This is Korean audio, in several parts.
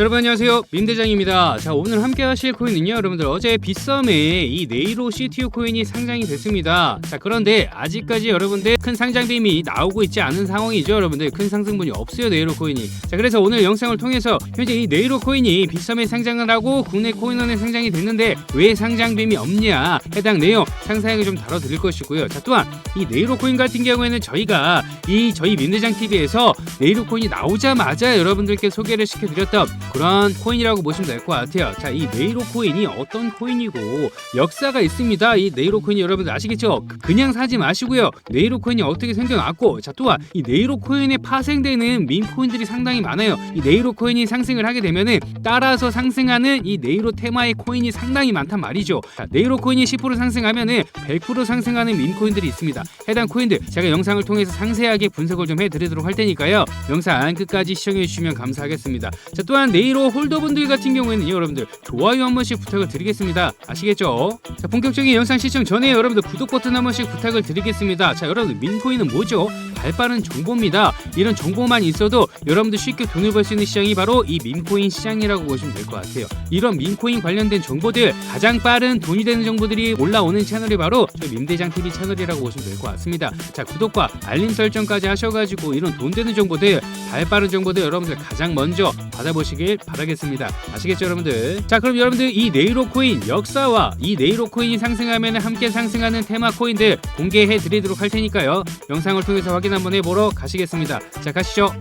여러분 안녕하세요. 민대장입니다. 자 오늘 함께 하실 코인은요 여러분들 어제 빗썸에 이 네이로 CTO 코인이 상장이 됐습니다. 자 그런데 아직까지 여러분들 큰 상장 빔이 나오고 있지 않은 상황이죠 여러분들. 큰 상승분이 없어요 네이로 코인이. 자 그래서 오늘 영상을 통해서 현재 이 네이로 코인이 빗썸에 상장을 하고 국내 코인원에 상장이 됐는데 왜 상장 빔이 없냐 해당 내용 상세하게 좀 다뤄드릴 것이고요. 자 또한 이 네이로 코인 같은 경우에는 저희가 이 저희 민대장 TV에서 네이로 코인이 나오자마자 여러분들께 소개를 시켜드렸던 그런 코인이라고 보시면 될 것 같아요. 자, 이 네이로 코인이 어떤 코인이고 역사가 있습니다. 이 네이로 코인이 여러분들 아시겠죠? 그- 그냥 사지 마시고요. 네이로 코인이 어떻게 생겨났고, 자 또한 이 네이로 코인에 파생되는 민 코인들이 상당히 많아요. 이 네이로 코인이 상승을 하게 되면은 따라서 상승하는 이 네이로 테마의 코인이 상당히 많단 말이죠. 자, 네이로 코인이 10% 상승하면은 100% 상승하는 민 코인들이 있습니다. 해당 코인들 제가 영상을 통해서 상세하게 분석을 좀 해드리도록 할 테니까요. 영상 끝까지 시청해 주시면 감사하겠습니다. 자 또한 네이로 홀더분들 같은 경우에는 여러분들 좋아요 한 번씩 부탁을 드리겠습니다. 아시겠죠? 자 본격적인 영상 시청 전에 여러분들 구독 버튼 한 번씩 부탁을 드리겠습니다. 자 여러분들 민코인은 뭐죠? 발빠른 정보입니다. 이런 정보만 있어도 여러분들 쉽게 돈을 벌 수 있는 시장이 바로 이 민코인 시장이라고 보시면 될 것 같아요. 이런 민코인 관련된 정보들 가장 빠른 돈이 되는 정보들이 올라오는 채널이 바로 저희 민대장 TV 채널이라고 보시면 될 것 같습니다. 자 구독과 알림 설정까지 하셔가지고 이런 돈 되는 정보들 발빠른 정보들 여러분들 가장 먼저 받아보시길 바라겠습니다. 아시겠죠 여러분들? 자 그럼 여러분들 이 네이로 코인 역사와 이 네이로 코인이 상승하면 함께 상승하는 테마 코인들 공개해 드리도록 할 테니까요. 영상을 통해서 확인 한번 해보러 가시겠습니다. 자 가시죠.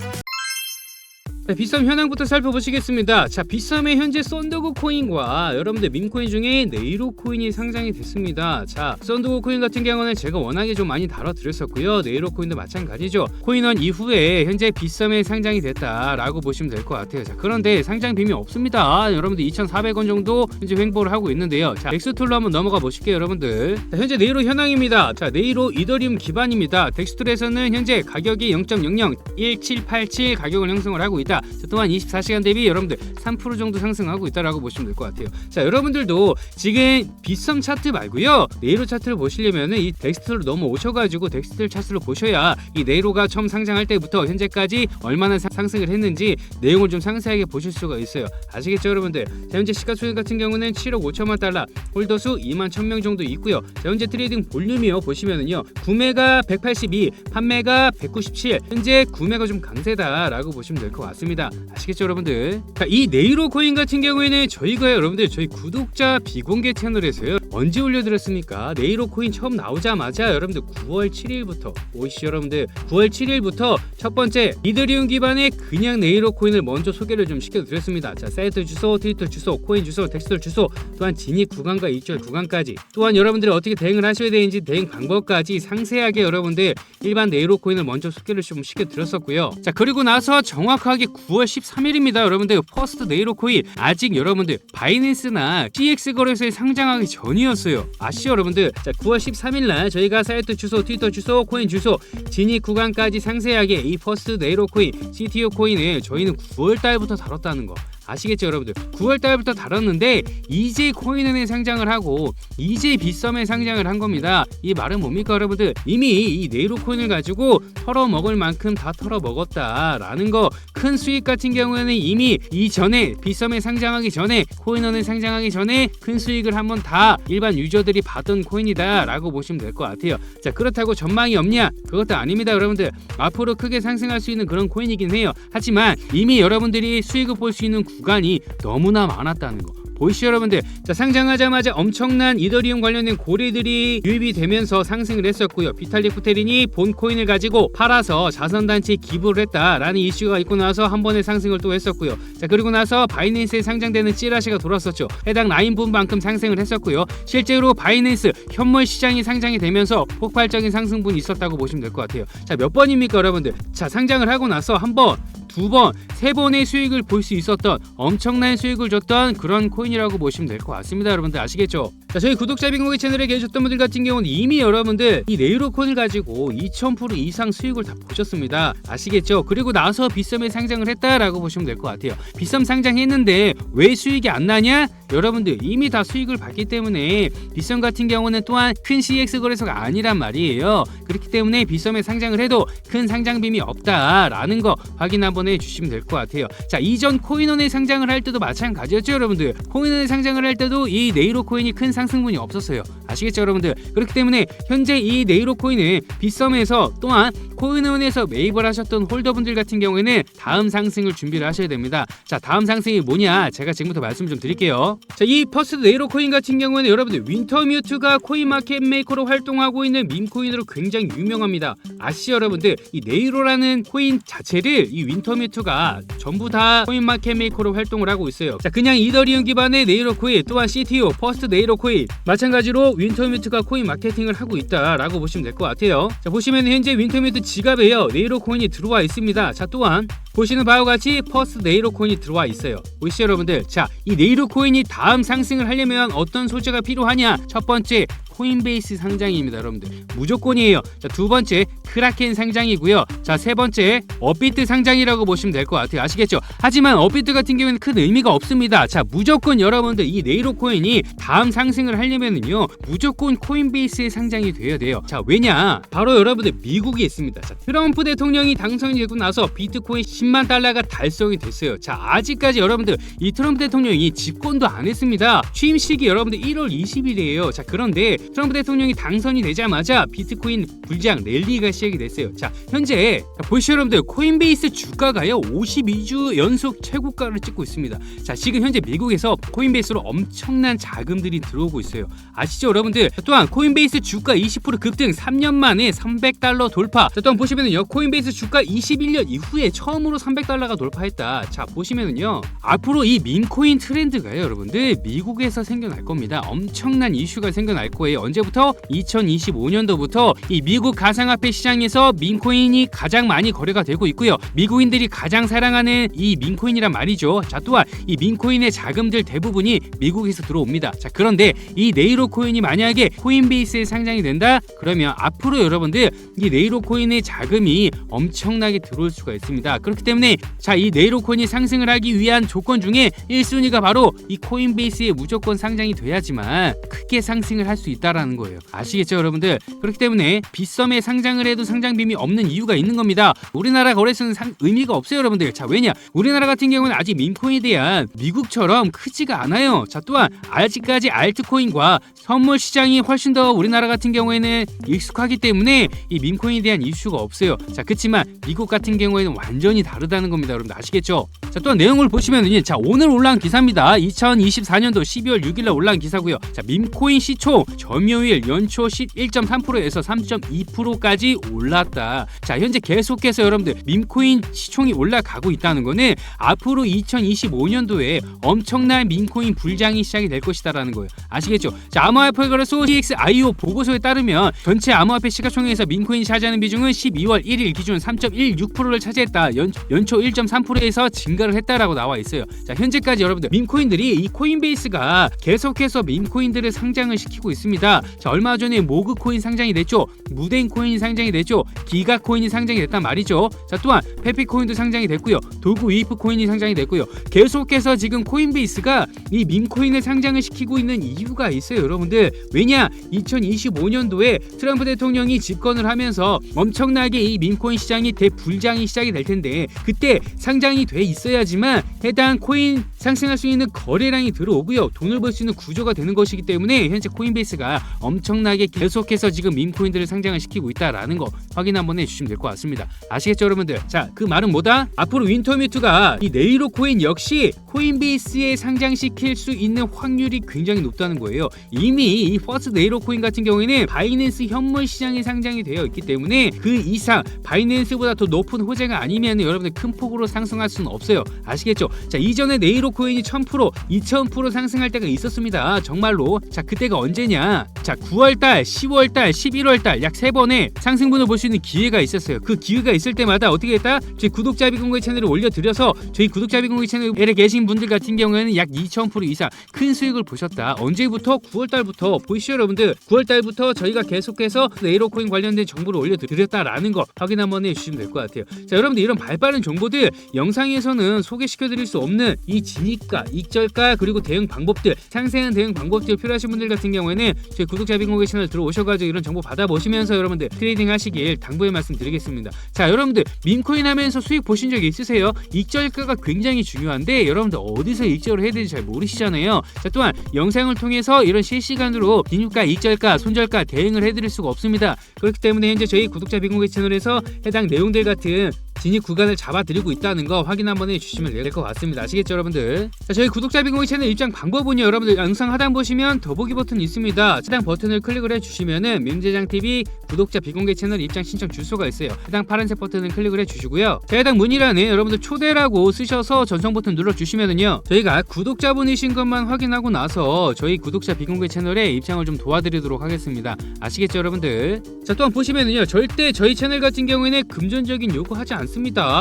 자, 빗썸 현황부터 살펴보시겠습니다. 자, 빗썸의 현재 썬더고 코인과 여러분들 민코인 중에 네이로 코인이 상장이 됐습니다. 자, 썬더고 코인 같은 경우는 제가 워낙에 좀 많이 다뤄드렸었고요. 네이로 코인도 마찬가지죠. 코인원 이후에 현재 빗썸에 상장이 됐다라고 보시면 될 것 같아요. 자, 그런데 상장 빔이 없습니다. 여러분들 2,400원 정도 현재 횡보를 하고 있는데요. 자, 덱스툴로 한번 넘어가 보실게요, 여러분들. 자, 현재 네이로 현황입니다. 자, 네이로 이더리움 기반입니다. 덱스툴에서는 현재 가격이 0.001787 가격을 형성을 하고 있다. 자, 또한 24시간 대비 여러분들 3% 정도 상승하고 있다라고 보시면 될 것 같아요. 자, 여러분들도 지금 빗썸 차트 말고요. 네이로 차트를 보시려면은 이 덱스툴로 넘어오셔 가지고 덱스툴 차트를 보셔야 이 네이로가 처음 상장할 때부터 현재까지 얼마나 상- 상승을 했는지 내용을 좀 상세하게 보실 수가 있어요. 아시겠죠, 여러분들? 자, 현재 시가총액 같은 경우는 7억 5천만 달러, 홀더 수 2만 1,000명 정도 있고요. 자, 현재 트레이딩 볼륨이요 보시면은요, 구매가 182, 판매가 197. 현재 구매가 좀 강세다라고 보시면 될 것 같습니다. 아시겠죠, 여러분들? 자, 이 네이로 코인 같은 경우에는 저희가 여러분들 저희 구독자 비공개 채널에서요 언제 올려드렸습니까? 네이로 코인 처음 나오자마자 여러분들 9월 7일부터 오시죠, 여러분들 9월 7일부터 첫 번째 이더리움 기반의 그냥 네이로 코인을 먼저 소개를 좀 시켜드렸습니다. 자, 사이트 주소, 트위터 주소, 코인 주소, 텍스트 주소, 또한 진입 구간과 입절 구간까지 또한 여러분들이 어떻게 대응을 하셔야 되는지 대응 방법까지 상세하게 여러분들 일반 네이로 코인을 먼저 소개를 좀 시켜드렸었고요. 자, 그리고 나서 정확하게 9월 13일입니다. 여러분들 퍼스트 네이로 코인 아직 여러분들 바이낸스나 CX 거래소에 상장하기 전이 었어요. 아시죠, 여러분들? 자, 9월 13일 날 저희가 사이트 주소, 트위터 주소, 코인 주소, 진입 구간까지 상세하게 이 퍼스트 네이로 코인, CTO 코인을 저희는 9월 달부터 다뤘다는 거. 아시겠죠 여러분들? 9월 달부터 다뤘는데 이제 코인은에 상장을 하고 이제 빗썸에 상장을 한 겁니다. 이 말은 뭡니까 여러분들? 이미 이 네이로 코인을 가지고 털어 먹을 만큼 다 털어 먹었다 라는 거. 큰 수익 같은 경우에는 이미 이전에 빗썸에 상장하기 전에 코인원에 상장하기 전에 큰 수익을 한번 다 일반 유저들이 받은 코인이다 라고 보시면 될 것 같아요. 자 그렇다고 전망이 없냐? 그것도 아닙니다 여러분들. 앞으로 크게 상승할 수 있는 그런 코인이긴 해요. 하지만 이미 여러분들이 수익을 볼 수 있는 구간이 너무나 많았다는 거. 보이시죠 여러분들? 자 상장하자마자 엄청난 이더리움 관련된 고래들이 유입이 되면서 상승을 했었고요. 비탈릭 부테린이 본 코인을 가지고 팔아서 자선단체에 기부를 했다라는 이슈가 있고 나서 한 번의 상승을 또 했었고요. 자 그리고 나서 바이낸스에 상장되는 찌라시가 돌았었죠. 해당 라인분만큼 상승을 했었고요. 실제로 바이낸스 현물 시장이 상장이 되면서 폭발적인 상승분이 있었다고 보시면 될 것 같아요. 자 몇 번입니까 여러분들? 자 상장을 하고 나서 한번 두 번, 세 번의 수익을 볼 수 있었던 엄청난 수익을 줬던 그런 코인이라고 보시면 될 것 같습니다. 여러분들 아시겠죠? 자, 저희 구독자 빙고기 채널에 계셨던 분들 같은 경우는 이미 여러분들 이 네이로 코인을 가지고 2000% 이상 수익을 다 보셨습니다. 아시겠죠? 그리고 나서 빗썸에 상장을 했다라고 보시면 될 것 같아요. 빗썸 상장했는데 왜 수익이 안 나냐? 여러분들 이미 다 수익을 받기 때문에 빗썸 같은 경우는 또한 큰 CX 거래소가 아니란 말이에요. 그렇기 때문에 빗썸에 상장을 해도 큰 상장빔이 없다라는 거 확인 한번 해 주시면 될 것 같아요. 자 이전 코인원에 상장을 할 때도 마찬가지였죠 여러분들. 코인원에 상장을 할 때도 이 네이로 코인이 큰 상승분이 없었어요. 아시겠죠 여러분들? 그렇기 때문에 현재 이 네이로 코인은 빗썸에서 또한 코인원에서 매입을 하셨던 홀더분들 같은 경우에는 다음 상승을 준비를 하셔야 됩니다. 자 다음 상승이 뭐냐 제가 지금부터 말씀 좀 드릴게요. 자 이 퍼스트 네이로 코인 같은 경우에는 여러분들 윈터뮤트가 코인 마켓 메이커로 활동하고 있는 밈코인으로 굉장히 유명합니다. 아시죠 여러분들 이 네이로라는 코인 자체를 이 윈터 뮤트가 전부 다 코인 마켓 메이커로 활동을 하고 있어요. 자 그냥 이더리움 기반의 네이로 코인 또한 CTO 퍼스트 네이로 코인 마찬가지로 윈터뮤트가 코인 마케팅을 하고 있다라고 보시면 될 것 같아요. 자 보시면 현재 윈터뮤트 지갑에요 네이로 코인이 들어와 있습니다. 자 또한 보시는 바와 같이 퍼스트 네이로 코인이 들어와 있어요. 보시죠 여러분들. 자, 이 네이로 코인이 다음 상승을 하려면 어떤 소재가 필요하냐? 첫 번째 코인베이스 상장입니다, 여러분들. 무조건이에요. 자, 두 번째 크라켄 상장이고요. 자, 세 번째 업비트 상장이라고 보시면 될 것 같아요. 아시겠죠? 하지만 업비트 같은 경우에는 큰 의미가 없습니다. 자, 무조건 여러분들 이 네이로 코인이 다음 상승을 하려면은요. 무조건 코인베이스에 상장이 돼야 돼요. 자, 왜냐? 바로 여러분들 미국에 있습니다. 자, 트럼프 대통령이 당선이 되고 나서 비트코인 10만 달러가 달성이 됐어요. 자, 아직까지 여러분들 이 트럼프 대통령이 집권도 안 했습니다. 취임식이 여러분들 1월 20일이에요. 자, 그런데 트럼프 대통령이 당선이 되자마자 비트코인 불장 랠리가 시작이 됐어요. 자, 현재 보시죠 여러분들 코인베이스 주가가요 52주 연속 최고가를 찍고 있습니다. 자, 지금 현재 미국에서 코인베이스로 엄청난 자금들이 들어오고 있어요. 아시죠 여러분들? 또한 코인베이스 주가 20% 급등 3년 만에 300달러 돌파. 자, 또한 보시면은요 코인베이스 주가 21년 이후에 처음으로 300달러가 돌파했다. 자, 보시면은요 앞으로 이 밈코인 트렌드가요 여러분들 미국에서 생겨날 겁니다. 엄청난 이슈가 생겨날 거예요. 언제부터? 2025년도부터 이 미국 가상화폐 시장에서 민코인이 가장 많이 거래가 되고 있고요. 미국인들이 가장 사랑하는 이 민코인이란 말이죠. 자 또한 이 민코인의 자금들 대부분이 미국에서 들어옵니다. 자 그런데 이 네이로 코인이 만약에 코인베이스에 상장이 된다? 그러면 앞으로 여러분들 이 네이로 코인의 자금이 엄청나게 들어올 수가 있습니다. 그렇기 때문에 자 이 네이로 코인이 상승을 하기 위한 조건 중에 1순위가 바로 이 코인베이스에 무조건 상장이 돼야지만 크게 상승을 할 수 있다 라는 거예요. 아시겠죠, 여러분들? 그렇기 때문에 빗썸에 상장을 해도 상장빔이 없는 이유가 있는 겁니다. 우리나라 거래소는 상, 의미가 없어요, 여러분들. 자, 왜냐? 우리나라 같은 경우는 아직 민코인에 대한 미국처럼 크지가 않아요. 자, 또한 아직까지 알트코인과 선물 시장이 훨씬 더 우리나라 같은 경우에는 익숙하기 때문에 이 민코인에 대한 이슈가 없어요. 자, 그렇지만 미국 같은 경우에는 완전히 다르다는 겁니다, 여러분들 아시겠죠? 자, 또한 내용을 보시면은 자, 오늘 올라온 기사입니다. 2024년도 12월 6일날 올라온 기사고요. 자, 민코인 시초 점유율 연초 11.3%에서 3.2%까지 올랐다. 자, 현재 계속해서 여러분들 민코인 시총이 올라가고 있다는 거는 앞으로 2025년도에 엄청난 민코인 불장이 시작이 될 것이다라는 거예요. 아시겠죠? 자, 암호화폐 거래소 CXIO 보고서에 따르면 전체 암호화폐 시가총액에서 민코인이 차지하는 비중은 12월 1일 기준 3.16%를 차지했다. 연, 연초 1.3%에서 증가를 했다라고 나와 있어요. 자, 현재까지 여러분들 민코인들이 이 코인베이스가 계속해서 민코인들을 상장을 시키고 있습니다. 자, 얼마 전에 모그 코인 상장이 됐죠. 무덴 코인이 상장이 됐죠. 기가 코인이 상장이 됐단 말이죠. 자, 또한 페피 코인도 상장이 됐고요. 도구 위프 코인이 상장이 됐고요. 계속해서 지금 코인베이스가 이 민코인을 상장을 시키고 있는 이유가 있어요, 여러분들. 왜냐? 2025년도에 트럼프 대통령이 집권을 하면서 엄청나게 이 민코인 시장이 대불장이 시작이 될 텐데 그때 상장이 돼 있어야지만 해당 코인 상승할 수 있는 거래량이 들어오고요. 돈을 벌 수 있는 구조가 되는 것이기 때문에 현재 코인베이스가 엄청나게 계속해서 지금 밈코인들을 상장을 시키고 있다라는 거 확인 한번 해주시면 될 것 같습니다. 아시겠죠, 여러분들? 자, 그 말은 뭐다? 앞으로 윈터뮤트가 이 네이로 코인 역시 코인베이스에 상장시킬 수 있는 확률이 굉장히 높다는 거예요. 이미 이 퍼스트 네이로 코인 같은 경우에는 바이낸스 현물 시장에 상장이 되어 있기 때문에 그 이상 바이낸스보다 더 높은 호재가 아니면 여러분들 큰 폭으로 상승할 수는 없어요. 아시겠죠? 자, 이전에 네이로 코인이 1000%, 2000% 상승할 때가 있었습니다. 정말로. 자, 그때가 언제냐? Конечно! 자 9월달, 10월달, 11월달 약세 번의 상승분을 볼 수 있는 기회가 있었어요. 그 기회가 있을 때마다 어떻게 했다? 저희 구독자 비공개 채널을 올려드려서 저희 구독자 비공개 채널에 계신 분들 같은 경우에는 약 2,000% 이상 큰 수익을 보셨다. 언제부터? 9월달부터 보이시죠 여러분들? 9월달부터 저희가 계속해서 네이로코인 관련된 정보를 올려드렸다라는 거 확인 한번 해주시면 될 것 같아요. 자 여러분들 이런 발빠른 정보들 영상에서는 소개시켜드릴 수 없는 이 진입가, 익절가 그리고 대응 방법들 상세한 대응 방법들 필요하신 분들 같은 경우에는 저희 구독자 비공개 채널 들어오셔가지고 이런 정보 받아보시면서 여러분들 트레이딩 하시길 당부의 말씀 드리겠습니다. 자 여러분들 밈코인 하면서 수익 보신 적 있으세요? 익절가가 굉장히 중요한데 여러분들 어디서 익절을 해야 될지 잘 모르시잖아요. 자 또한 영상을 통해서 이런 실시간으로 진입가, 익절가, 손절가 대응을 해드릴 수가 없습니다. 그렇기 때문에 현재 저희 구독자 비공개 채널에서 해당 내용들 같은 진입 구간을 잡아드리고 있다는 거 확인 한번 해주시면 될 것 같습니다. 아시겠죠, 여러분들? 자, 저희 구독자 비공개 채널 입장 방법은요, 여러분들 영상 하단 보시면 더보기 버튼 있습니다. 해당 버튼을 클릭을 해주시면은 민재장 TV 구독자 비공개 채널 입장 신청 주소가 있어요. 해당 파란색 버튼을 클릭을 해주시고요. 자, 해당 문의란에 여러분들 초대라고 쓰셔서 전송 버튼 눌러주시면은요, 저희가 구독자분이신 것만 확인하고 나서 저희 구독자 비공개 채널에 입장을 좀 도와드리도록 하겠습니다. 아시겠죠, 여러분들? 자, 또한 보시면은요, 절대 저희 채널 같은 경우에는 금전적인 요구하지 않습니다.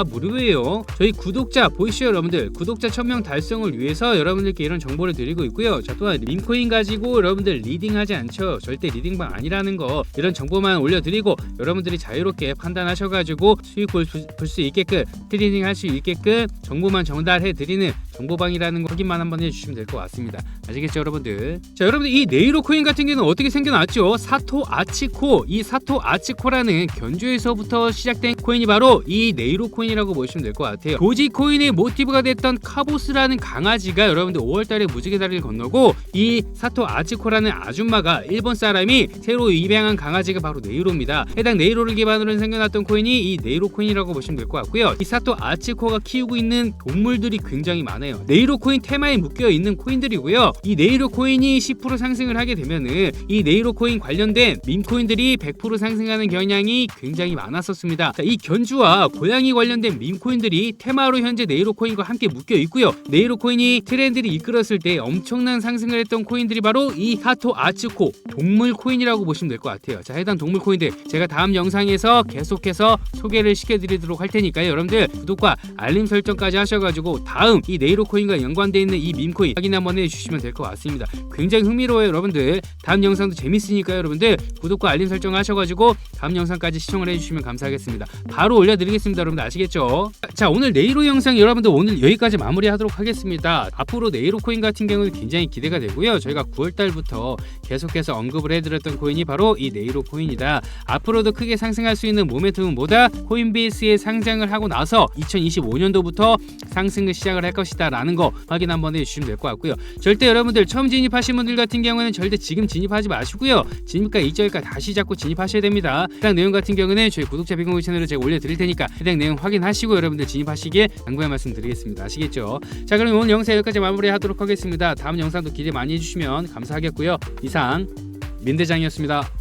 무료예요. 저희 구독자 보이시죠, 여러분들? 구독자 1000명 달성을 위해서 여러분들께 이런 정보를 드리고 있고요. 자, 또한 림코인 가지고 여러분들 리딩하지 않죠. 절대 리딩방 아니라는 거 이런 정보만 올려드리고 여러분들이 자유롭게 판단하셔가지고 수익 볼수 있게끔 트레이딩 할 수 있게끔 정보만 전달해 드리는 정보방이라는 거 확인만 한번 해주시면 될 것 같습니다. 아시겠죠, 여러분들? 자, 여러분들 이 네이로 코인 같은 경우는 어떻게 생겨났죠? 사토 아치코 이 사토 아치코라는 견주에서부터 시작된 코인이 바로 이 네이로 코인이라고 보시면 될 것 같아요. 도지 코인의 모티브가 됐던 카보스라는 강아지가 여러분들 5월달에 무지개 다리를 건너고 이 사토 아치코라는 아줌마가 일본 사람이 새로 입양한 강아지가 바로 네이로입니다. 해당 네이로를 기반으로 생겨났던 코인이 이 네이로 코인이라고 보시면 될 것 같고요. 이 사토 아치코가 키우고 있는 동물들이 굉장히 많아요. 네이로 코인 테마에 묶여 있는 코인들이고요. 이 네이로 코인이 10% 상승을 하게 되면은 이 네이로 코인 관련된 밈 코인들이 100% 상승하는 경향이 굉장히 많았었습니다. 자, 이 견주와 고양이 관련된 밈 코인들이 테마로 현재 네이로 코인과 함께 묶여 있고요. 네이로 코인이 트렌드를 이끌었을 때 엄청난 상승을 했던 코인들이 바로 이 사토 아츠코 동물 코인이라고 보시면 될 것 같아요. 자, 해당 동물 코인들 제가 다음 영상에서 계속해서 소개를 시켜드리도록 할 테니까요. 여러분들 구독과 알림 설정까지 하셔가지고 다음 이 네이로 코인과 연관되어 있는 이 밈 코인 확인 한번 해주시면 될 것 같습니다. 굉장히 흥미로워요, 여러분들. 다음 영상도 재밌으니까요, 여러분들 구독과 알림 설정 하셔가지고 다음 영상까지 시청을 해주시면 감사하겠습니다. 바로 올려드리겠습니다, 여러분들 아시겠죠? 자, 오늘 네이로 영상 여러분들 오늘 여기까지 마무리하도록 하겠습니다. 앞으로 네이로 코인 같은 경우는 굉장히 기대가 되고요. 저희가 9월달부터 계속해서 언급을 해드렸던 코인이 바로 이 네이로 코인이다. 앞으로도 크게 상승할 수 있는 모멘텀은 뭐다? 코인베이스에 상장을 하고 나서 2025년도부터 상승을 시작을 할 것이다 라는 거 확인 한번 해주시면 될 것 같고요. 절대 여러분들 처음 진입하신 분들 같은 경우에는 절대 지금 진입하지 마시고요. 진입가 이절가 다시 잡고 진입하셔야 됩니다. 해당 내용 같은 경우는 저희 구독자 비공개 채널에 제가 올려드릴 테니까 해당 내용 확인하시고 여러분들 진입하시길 당부의 말씀드리겠습니다. 아시겠죠? 자 그럼 오늘 영상 여기까지 마무리하도록 하겠습니다. 다음 영상도 기대 많이 해주시면 감사하겠고요. 이상 민대장이었습니다.